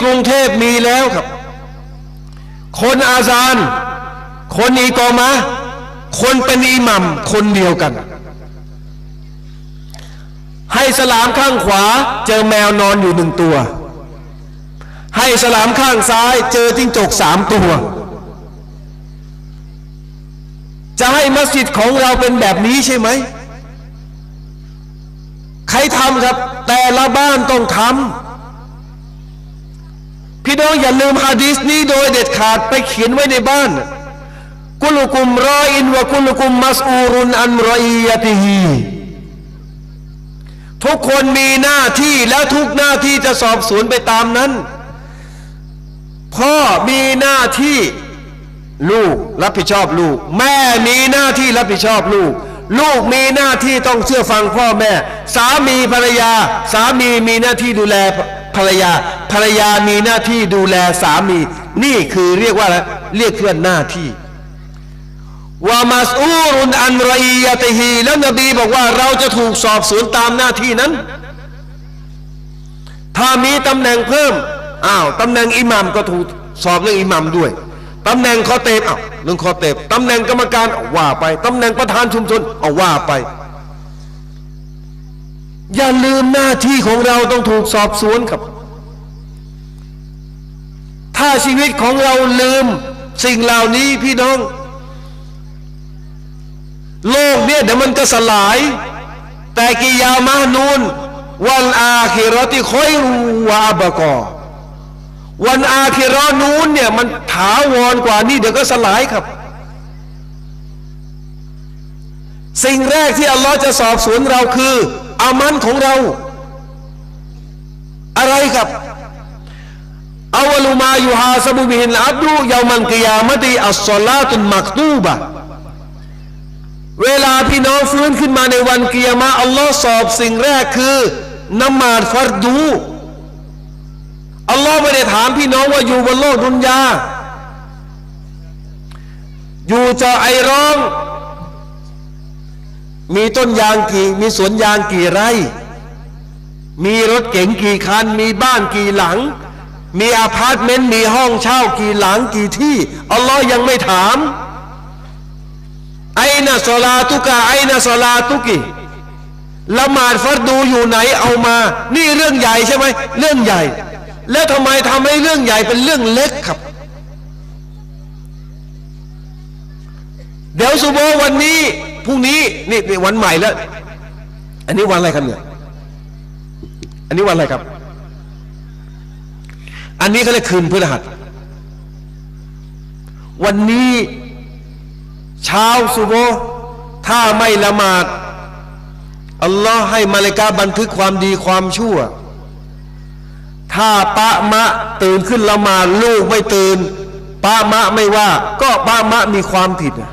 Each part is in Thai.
กรุงเทพมีแล้วครับ คนอาซาน คนอีกอมะ คนเป็นอิหมัมคนเดียวกัน ให้สลามข้างขวา เจอแมวนอนอยู่หนึ่งตัว ให้สลามข้างซ้าย เจอจิ้งจกสามตัว จะให้มัสยิดของเราเป็นแบบนี้ใช่ไหมใครทำครับ แต่ละบ้านต้องทำ พี่น้องอย่าลืมฮะดีษนี้โดยเด็ดขาดไปเขียนไว้ในบ้าน กุลุกุมรออินวะกุลุกุมมัสอูรุนอันรออียติฮีทุกคนมีหน้าที่แล้วทุกหน้าที่จะสอบสวนไปตามนั้น พ่อมีหน้าที่ลูกรับผิดชอบลูก แม่มีหน้าที่รับผิดชอบลูก ลูกมีหน้าที่ต้องเชื่อฟังพ่อแม่ สามีภรรยา สามีมีหน้าที่ดูแล ภรรยาภรรยามีหน้าที่ดูแลสามี นี่คือเรียกว่าอะไรเรียกเพื่อนหน้าที่วามัสอูรุนอันรียะตฮีแล้วนบีบอกว่าเราจะถูกสอบสวนตามหน้าที่นั้น ถ้ามีตำแหน่งเพิ่มอ้าวตำแหน่งอิหมัมก็ถูกสอบเรื่องอิหมัมด้วยตำแหน่งคอเตบอ้าวเรื่องคอเตบตำแหน่งกรรมการเอาว่าไปตำแหน่งประธานชุมชนเอาว่าไป อย่าลืมหน้าที่ของเราต้องถูกสอบสวนครับ ถ้าชีวิตของเราลืมสิ่งเหล่านี้พี่น้อง โลกเนี่ยเดี๋ยวมันจะสลาย แต่กิยามะนูนวันอาคิรอติคอยรูวาบกอวันอาคิรอนูนเนี่ยมันถาวรกว่านี่เดี๋ยวก็สลายครับ สิ่งแรกที่อัลลอฮ์จะสอบสวนเราคือ อามันของเรา อะไรครับอาวลุมายูฮาสบุบิฮินอับดุยามันกิยามตีอัสซลาตุนมักตูบะเวลาพี่น้องฟื้นขึ้นมาในวันเกียรมาอัลลอฮ์สอบสิ่งแรกคือนมาดฟัรดูอัลลอฮ์ไม่ได้ถามพี่น้องว่าอยู่บนโลกดุนยาอยู่จะไอร้อง มีต้นยางกี่ มีสวนยางกี่ไร่ มีรถเก๋งกี่คัน มีบ้านกี่หลัง มีอพาร์ตเมนต์ มีห้องเช่ากี่หลังกี่ที่ อัลลอฮ์ยังไม่ถาม ไอนะสลาตุกะไอนะสลาตุกิละหมาดฟัดดูอยู่ไหนเอามา นี่เรื่องใหญ่ใช่ไหม เรื่องใหญ่ แล้วทำไมทำให้เรื่องใหญ่เป็นเรื่องเล็กครับ เดี๋ยวสุโบวันนี้ พรุ่งนี้นี่นี่วันใหม่แล้ว อันนี้วันอะไรครับเนี่ย อันนี้วันอะไรครับ อันนี้เขาเรียกคืนพฤหัส วันนี้เช้าสุโบถ้าไม่ละหมาดอัลลอฮ์ให้มาเลกาบันทึกความดีความชั่ว ถ้าปะมะตื่นขึ้นละหมาดลูกไม่ตื่นปะมะไม่ว่า ก็ปะมะมีความผิดอะ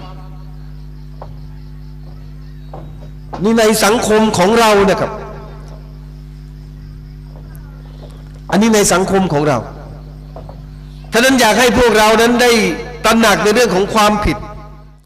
นี่ในสังคมของเรานะครับ อันนี้ในสังคมของเราท่านั้นอยากให้พวกเรานั้นได้ตระหนักในเรื่องของความผิด